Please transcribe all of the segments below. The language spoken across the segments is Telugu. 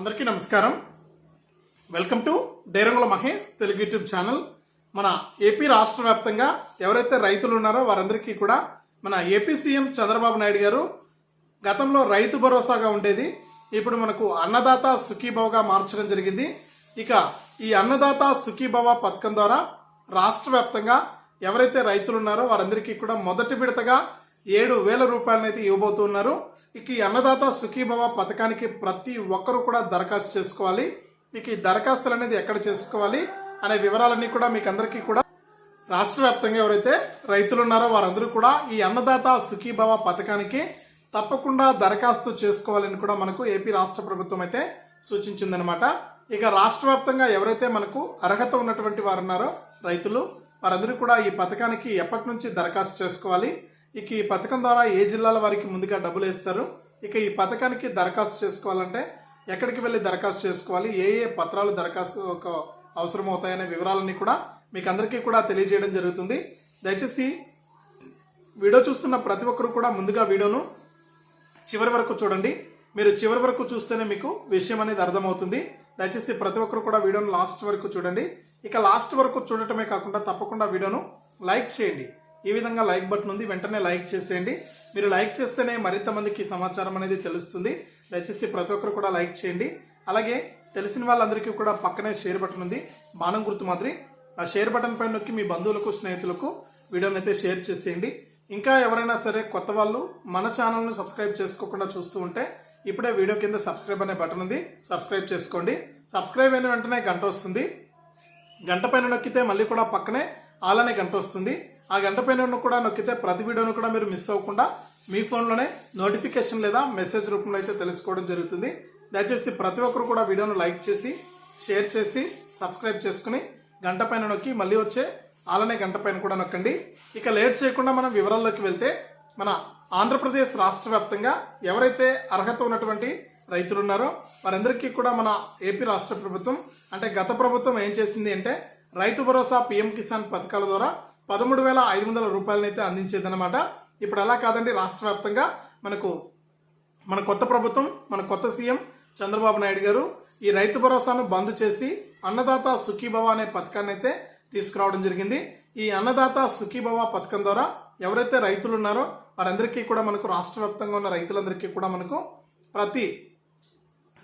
అందరికీ నమస్కారం. Welcome to Derangula Mahesh Telugu YouTube channel. మన ఏపీ రాష్ట్ర వ్యాప్తంగా ఎవరైతే రైతులు ఉన్నారో వారందరికీ కూడా మన ఏపీ సీఎం చంద్రబాబు నాయుడు గారు గతంలో రైతు భరోసాగా ఉండేది. ఇప్పుడు మనకు అన్నదాత సుఖీభవగా మార్చడం జరిగింది. ఇక ఈ అన్నదాత సుఖీభవ పథకం ద్వారా రాష్ట్ర వ్యాప్తంగా ఎవరైతే రైతులు ఉన్నారో వారందరికీ కూడా మొదటి విడతగా ఏడు వేల రూపాయలనైతే ఇవ్వబోతున్నారు ఇక ఈ అన్నదాత సుఖీభవ పథకానికి ప్రతి ఒక్కరూ కూడా దరఖాస్తు చేసుకోవాలి. ఇక ఈ దరఖాస్తులు అనేది ఎక్కడ చేసుకోవాలి అనే వివరాలన్నీ కూడా మీకు అందరికీ కూడా రాష్ట్ర వ్యాప్తంగా ఎవరైతే రైతులు ఉన్నారో వారందరూ కూడా ఈ అన్నదాత సుఖీభవ పథకానికి తప్పకుండా దరఖాస్తు చేసుకోవాలని కూడా మనకు ఏపీ రాష్ట్ర ప్రభుత్వం అయితే సూచించిందనమాట ఇక రాష్ట్ర వ్యాప్తంగా ఎవరైతే మనకు అర్హత ఉన్నటువంటి వారు ఉన్నారో రైతులు వారందరూ కూడా ఈ పథకానికి ఎప్పటి నుంచి దరఖాస్తు చేసుకోవాలి ఇక ఈ పథకం ద్వారా ఏ జిల్లాల వారికి ముందుగా డబ్బులు వేస్తారు? ఇక ఈ పథకానికి దరఖాస్తు చేసుకోవాలంటే ఎక్కడికి వెళ్ళి దరఖాస్తు చేసుకోవాలి? ఏ ఏ పత్రాలు దరఖాస్తు ఒక అవసరం అవుతాయనే వివరాలన్నీ కూడా మీకు అందరికీ కూడా తెలియజేయడం జరుగుతుంది. దయచేసి వీడియో చూస్తున్న ప్రతి ఒక్కరు కూడా ముందుగా వీడియోను చివరి వరకు చూడండి. మీరు చివరి వరకు చూస్తేనే మీకు విషయం అనేది అర్థమవుతుంది. దయచేసి ప్రతి ఒక్కరు కూడా వీడియోను లాస్ట్ వరకు చూడండి. ఇక లాస్ట్ వరకు చూడటమే కాకుండా తప్పకుండా వీడియోను లైక్ చేయండి. ఈ విధంగా లైక్ బటన్ ఉంది. వెంటనే లైక్ చేసేయండి. మీరు లైక్ చేస్తేనే మరింత మందికి సమాచారం అనేది తెలుస్తుంది. దయచేసి ప్రతి ఒక్కరు కూడా లైక్ చేయండి. అలాగే తెలిసిన వాళ్ళందరికీ కూడా పక్కనే షేర్ బటన్ ఉంది. బాణం గుర్తు మాదిరి. ఆ షేర్ బటన్ పైన నొక్కి మీ బంధువులకు స్నేహితులకు వీడియోని అయితే షేర్ చేసేయండి. ఇంకా ఎవరైనా సరే కొత్త వాళ్ళు మన ఛానల్ను సబ్స్క్రైబ్ చేసుకోకుండా చూస్తూ ఉంటే ఇప్పుడే వీడియో కింద సబ్స్క్రైబ్ అనే బటన్ ఉంది. సబ్స్క్రైబ్ చేసుకోండి. సబ్స్క్రైబ్ అయిన వెంటనే గంట వస్తుంది. గంట పైన నొక్కితే మళ్ళీ కూడా పక్కనే అలానే గంట వస్తుంది. ఆ గంట పైన కూడా నొక్కితే ప్రతి వీడియోను కూడా మీరు మిస్ అవ్వకుండా మీ ఫోన్లోనే నోటిఫికేషన్ లేదా మెసేజ్ రూపంలో అయితే తెలుసుకోవడం జరుగుతుంది. దయచేసి ప్రతి ఒక్కరు కూడా వీడియోను లైక్ చేసి షేర్ చేసి సబ్స్క్రైబ్ చేసుకుని గంట పైన నొక్కి మళ్ళీ వచ్చే అలానే గంట పైన కూడా నొక్కండి. ఇక లేట్ చేయకుండా మనం వివరాల్లోకి వెళ్తే మన ఆంధ్రప్రదేశ్ రాష్ట్ర వ్యాప్తంగా ఎవరైతే అర్హత ఉన్నటువంటి రైతులు ఉన్నారో వారందరికీ కూడా మన ఏపీ రాష్ట్ర ప్రభుత్వం అంటే గత ప్రభుత్వం ఏం చేసింది అంటే రైతు భరోసా పీఎం కిసాన్ పథకాల ద్వారా పదమూడు వేల ఐదు వందల రూపాయలనైతే అందించేదన్నమాట. ఇప్పుడు అలా కాదండి రాష్ట్ర వ్యాప్తంగా మనకు మన కొత్త ప్రభుత్వం మన కొత్త సీఎం చంద్రబాబు నాయుడు గారు ఈ రైతు భరోసాను బంద్ చేసి అన్నదాత సుఖీభవ అనే పథకాన్ని అయితే తీసుకురావడం జరిగింది. ఈ అన్నదాత సుఖీభవ పథకం ద్వారా ఎవరైతే రైతులు ఉన్నారో వారందరికీ కూడా మనకు రాష్ట్ర వ్యాప్తంగా ఉన్న రైతులందరికీ కూడా మనకు ప్రతి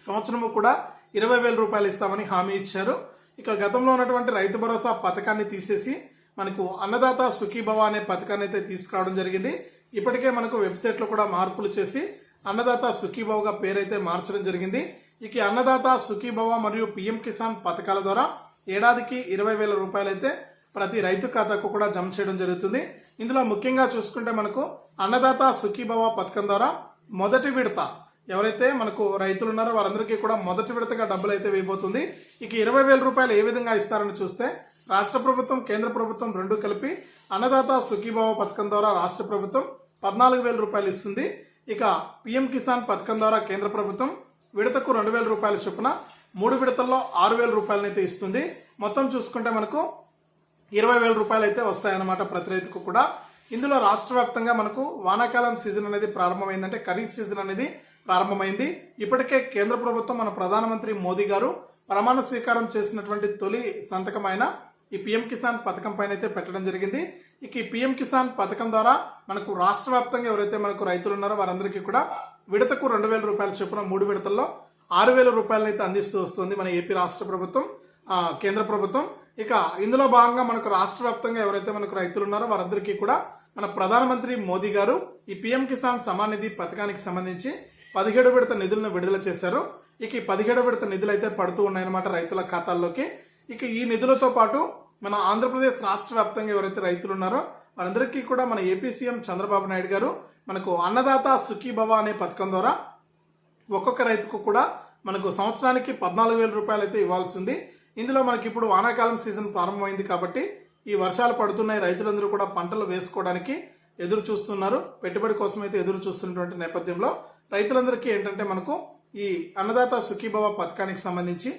సంవత్సరము కూడా ఇరవై వేల రూపాయలు ఇస్తామని హామీ ఇచ్చారు. ఇక గతంలో ఉన్నటువంటి రైతు భరోసా పథకాన్ని తీసేసి మనకు అన్నదాత సుఖీభవ అనే పథకాన్ని అయితే తీసుకురావడం జరిగింది. ఇప్పటికే మనకు వెబ్సైట్లో కూడా మార్పులు చేసి అన్నదాత సుఖీభవగా పేరైతే మార్చడం జరిగింది. ఇక అన్నదాత సుఖీభవ మరియు పిఎం కిసాన్ పథకాల ద్వారా ఏడాదికి ఇరవై వేల రూపాయలైతే ప్రతి రైతు ఖాతాకు కూడా జమ చేయడం జరుగుతుంది. ఇందులో ముఖ్యంగా చూసుకుంటే మనకు అన్నదాత సుఖీభవ పథకం ద్వారా మొదటి విడత ఎవరైతే మనకు రైతులు ఉన్నారో వారందరికీ కూడా మొదటి విడతగా డబ్బులు అయితే వేయబోతుంది. ఇక ఇరవై వేల రూపాయలు ఏ విధంగా ఇస్తారని చూస్తే రాష్ట్ర ప్రభుత్వం కేంద్ర ప్రభుత్వం రెండు కలిపి అన్నదాత సుఖీభావ పథకం ద్వారా రాష్ట్ర ప్రభుత్వం పద్నాలుగు వేల రూపాయలు ఇస్తుంది. ఇక పిఎం కిసాన్ పథకం ద్వారా కేంద్ర ప్రభుత్వం విడతకు రెండు వేల రూపాయల చొప్పున మూడు విడతల్లో ఆరు వేల రూపాయలనైతే ఇస్తుంది. మొత్తం చూసుకుంటే మనకు ఇరవై వేల రూపాయలు అయితే వస్తాయన్నమాట ప్రతి రైతుకు కూడా. ఇందులో రాష్ట్ర వ్యాప్తంగా మనకు వానాకాలం సీజన్ అనేది ప్రారంభమైందంటే ఖరీఫ్ సీజన్ అనేది ప్రారంభమైంది. ఇప్పటికే కేంద్ర ప్రభుత్వం మన ప్రధానమంత్రి మోదీ గారు ప్రమాణ స్వీకారం చేసినటువంటి తొలి సంతకమైన ఈ పిఎం కిసాన్ పథకం పైన అయితే పెట్టడం జరిగింది. ఇక ఈ పిఎం కిసాన్ పథకం ద్వారా మనకు రాష్ట్ర వ్యాప్తంగా ఎవరైతే మనకు రైతులు ఉన్నారో వారందరికీ కూడా విడతకు రెండు వేల రూపాయల చొప్పున మూడు విడతల్లో ఆరు వేల రూపాయలను అయితే అందిస్తూ వస్తుంది మన ఏపీ రాష్ట్ర ప్రభుత్వం కేంద్ర ప్రభుత్వం. ఇక ఇందులో భాగంగా మనకు రాష్ట్ర వ్యాప్తంగా ఎవరైతే మనకు రైతులు ఉన్నారో వారందరికీ కూడా మన ప్రధానమంత్రి మోదీ గారు ఈ పిఎం కిసాన్ సమాన్ నిధి పథకానికి సంబంధించి పదిహేడు విడత నిధులను విడుదల చేశారు. ఇక ఈ పదిహేడు విడత నిధులు అయితే పడుతూ ఉన్నాయన్నమాట రైతుల ఖాతాల్లోకి. ఇక ఈ నిధులతో పాటు మన ఆంధ్రప్రదేశ్ రాష్ట్ర వ్యాప్తంగా ఎవరైతే రైతులు ఉన్నారో వారందరికీ కూడా మన ఏపీ సీఎం చంద్రబాబు నాయుడు గారు మనకు అన్నదాత సుఖీభవ అనే పథకం ద్వారా ఒక్కొక్క రైతుకు కూడా మనకు సంవత్సరానికి పద్నాలుగు వేల రూపాయలు అయితే ఇవ్వాల్సి ఉంది ఇందులో మనకి ఇప్పుడు వానాకాలం సీజన్ ప్రారంభమైంది కాబట్టి ఈ వర్షాలు పడుతున్నాయి. రైతులందరూ కూడా పంటలు వేసుకోవడానికి ఎదురు చూస్తున్నారు. పెట్టుబడి కోసం అయితే ఎదురు చూస్తున్నటువంటి నేపథ్యంలో రైతులందరికీ ఏంటంటే మనకు ఈ అన్నదాత సుఖీభవ పథకానికి సంబంధించి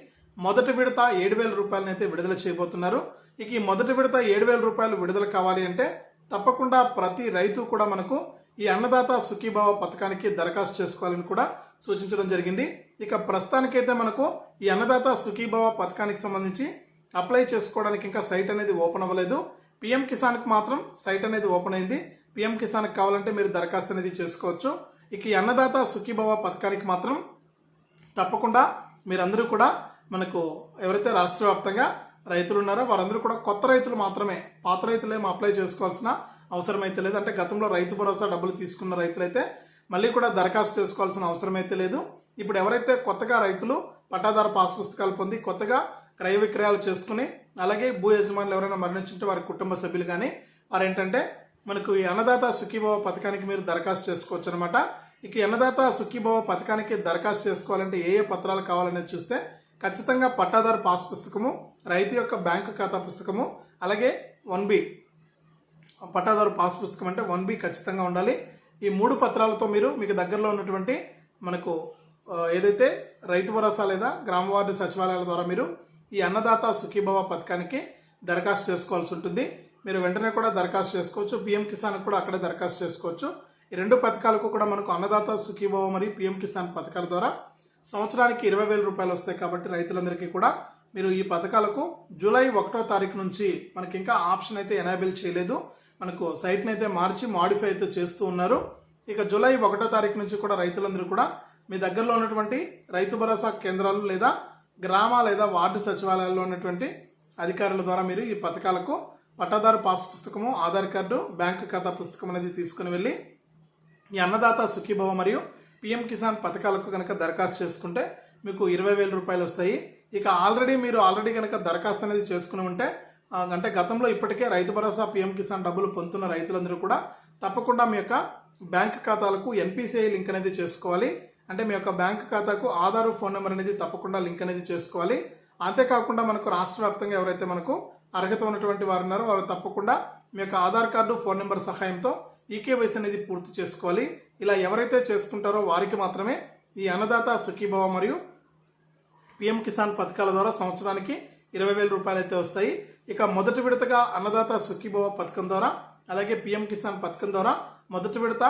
మొదటి విడత ఏడు వేల రూపాయలను అయితే విడుదల చేయబోతున్నారు. ఇక ఈ మొదటి విడత ఏడు వేల రూపాయలు విడుదల కావాలి అంటే తప్పకుండా ప్రతి రైతు కూడా మనకు ఈ అన్నదాత సుఖీభావ పథకానికి దరఖాస్తు చేసుకోవాలని కూడా సూచించడం జరిగింది. ఇక ప్రస్తుతానికైతే మనకు ఈ అన్నదాత సుఖీభావ పథకానికి సంబంధించి అప్లై చేసుకోవడానికి ఇంకా సైట్ అనేది ఓపెన్ అవ్వలేదు. పిఎం కిసాన్కి మాత్రం సైట్ అనేది ఓపెన్ అయింది. పిఎం కిసాన్కి కావాలంటే మీరు దరఖాస్తు అనేది చేసుకోవచ్చు. ఇక ఈ అన్నదాత సుఖీభావ పథకానికి మాత్రం తప్పకుండా మీరందరూ కూడా మనకు ఎవరైతే రాష్ట్ర వ్యాప్తంగా రైతులు ఉన్నారో వారందరూ కూడా కొత్త రైతులు మాత్రమే పాత రైతులేమో అప్లై చేసుకోవాల్సిన అవసరం అయితే లేదు. అంటే గతంలో రైతు భరోసా డబ్బులు తీసుకున్న రైతులైతే మళ్ళీ కూడా దరఖాస్తు చేసుకోవాల్సిన అవసరం అయితే లేదు. ఇప్పుడు ఎవరైతే కొత్తగా రైతులు పట్టాదారు పాస్ పుస్తకాలు పొంది కొత్తగా క్రయ విక్రయాలు చేసుకుని అలాగే భూ యజమానులు ఎవరైనా మరణించుంటే వారి కుటుంబ సభ్యులు కానీ వారు ఏంటంటే మనకు ఈ అన్నదాత సుఖీభవ పథకానికి మీరు దరఖాస్తు చేసుకోవచ్చు అనమాట ఇక అన్నదాత సుఖీభవ పథకానికి దరఖాస్తు చేసుకోవాలంటే ఏ ఏ పత్రాలు కావాలనేది చూస్తే ఖచ్చితంగా పట్టాదారు పాస్ పుస్తకము రైతు యొక్క బ్యాంకు ఖాతా పుస్తకము అలాగే వన్ బి. పట్టాదారు పాస్ పుస్తకం అంటే వన్ బి ఖచ్చితంగా ఉండాలి. ఈ మూడు పత్రాలతో మీరు మీకు దగ్గరలో ఉన్నటువంటి మనకు ఏదైతే రైతు భరోసా లేదా గ్రామ వార్డు సచివాలయాల ద్వారా మీరు ఈ అన్నదాత సుఖీభవ పథకానికి దరఖాస్తు చేసుకోవాల్సి ఉంటుంది. మీరు వెంటనే కూడా దరఖాస్తు చేసుకోవచ్చు. పిఎం కిసాన్ కూడా అక్కడే దరఖాస్తు చేసుకోవచ్చు. ఈ రెండు పథకాలకు కూడా మనకు అన్నదాత సుఖీభవ మరియు పిఎం కిసాన్ పథకాల ద్వారా సంవత్సరానికి ఇరవై వేల రూపాయలు వస్తాయి కాబట్టి రైతులందరికీ కూడా మీరు ఈ పథకాలకు జూలై ఒకటో తారీఖు నుంచి మనకి ఇంకా ఆప్షన్ అయితే ఎనేబుల్ చేయలేదు. మనకు సైట్ని అయితే మార్చి మాడిఫై అయితే చేస్తూ ఉన్నారు. ఇక జూలై ఒకటో తారీఖు నుంచి కూడా రైతులందరూ కూడా మీ దగ్గరలో ఉన్నటువంటి రైతు భరోసా కేంద్రాలు లేదా గ్రామ లేదా వార్డు సచివాలయాల్లో ఉన్నటువంటి అధికారుల ద్వారా మీరు ఈ పథకాలకు పట్టాదారు పాస్ పుస్తకము ఆధార్ కార్డు బ్యాంక్ ఖాతా పుస్తకం అనేది తీసుకుని వెళ్ళి ఈ అన్నదాత సుఖీభవ మరియు పిఎం కిసాన్ పథకాలకు కనుక దరఖాస్తు చేసుకుంటే మీకు ఇరవై వేల రూపాయలు వస్తాయి. ఇక ఆల్రెడీ మీరు ఆల్రెడీ కనుక దరఖాస్తు అనేది చేసుకుని ఉంటే అంటే గతంలో ఇప్పటికే రైతు భరోసా పిఎం కిసాన్ డబ్బులు పొందుతున్న రైతులందరూ కూడా తప్పకుండా మీ యొక్క బ్యాంక్ ఖాతాలకు ఎన్పిసిఐ లింక్ అనేది చేసుకోవాలి. అంటే మీ యొక్క బ్యాంక్ ఖాతాకు ఆధార్ ఫోన్ నెంబర్ అనేది తప్పకుండా లింక్ అనేది చేసుకోవాలి. అంతేకాకుండా మనకు రాష్ట్ర వ్యాప్తంగా ఎవరైతే మనకు అర్హత ఉన్నటువంటి వారు ఉన్నారో వారు తప్పకుండా మీ యొక్క ఆధార్ కార్డు ఫోన్ నెంబర్ సహాయంతో ఈకేవైసీ అనేది పూర్తి చేసుకోవాలి. ఇలా ఎవరైతే చేసుకుంటారో వారికి మాత్రమే ఈ అన్నదాత సుఖీభవ మరియు పిఎం కిసాన్ పథకాల ద్వారా సంవత్సరానికి ఇరవై వేల రూపాయలు అయితే వస్తాయి. ఇక మొదటి విడతగా అన్నదాత సుఖీభవ పథకం ద్వారా అలాగే పిఎం కిసాన్ పథకం ద్వారా మొదటి విడత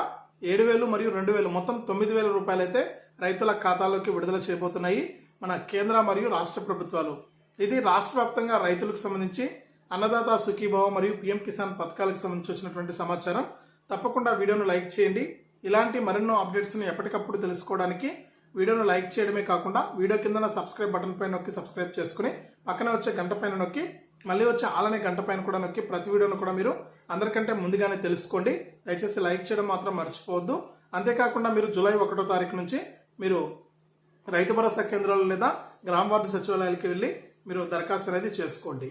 ఏడు వేలు మరియు రెండు వేలు మొత్తం తొమ్మిది వేల రూపాయలు అయితే రైతుల ఖాతాలోకి విడుదల చేయబోతున్నాయి మన కేంద్ర మరియు రాష్ట్ర ప్రభుత్వాలు. ఇది రాష్ట్ర వ్యాప్తంగా రైతులకు సంబంధించి అన్నదాత సుఖీభావ మరియు పిఎం కిసాన్ పథకాలకు సంబంధించి వచ్చినటువంటి సమాచారం. తప్పకుండా వీడియోను లైక్ చేయండి. ఇలాంటి మరెన్నో అప్డేట్స్ని ఎప్పటికప్పుడు తెలుసుకోవడానికి వీడియోను లైక్ చేయడమే కాకుండా వీడియో కింద సబ్స్క్రైబ్ బటన్ పైన నొక్కి సబ్స్క్రైబ్ చేసుకుని పక్కన వచ్చే గంట పైన నొక్కి మళ్ళీ వచ్చే ఆలనే గంట పైన కూడా నొక్కి ప్రతి వీడియోను కూడా మీరు అందరికంటే ముందుగానే తెలుసుకోండి. దయచేసి లైక్ చేయడం మాత్రం మర్చిపోవద్దు. అంతేకాకుండా మీరు జూలై ఒకటో తారీఖు నుంచి మీరు రైతు భరోసా కేంద్రాలు లేదా గ్రామ వార్డు సచివాలయాలకి వెళ్ళి మీరు దరఖాస్తు అనేది చేసుకోండి.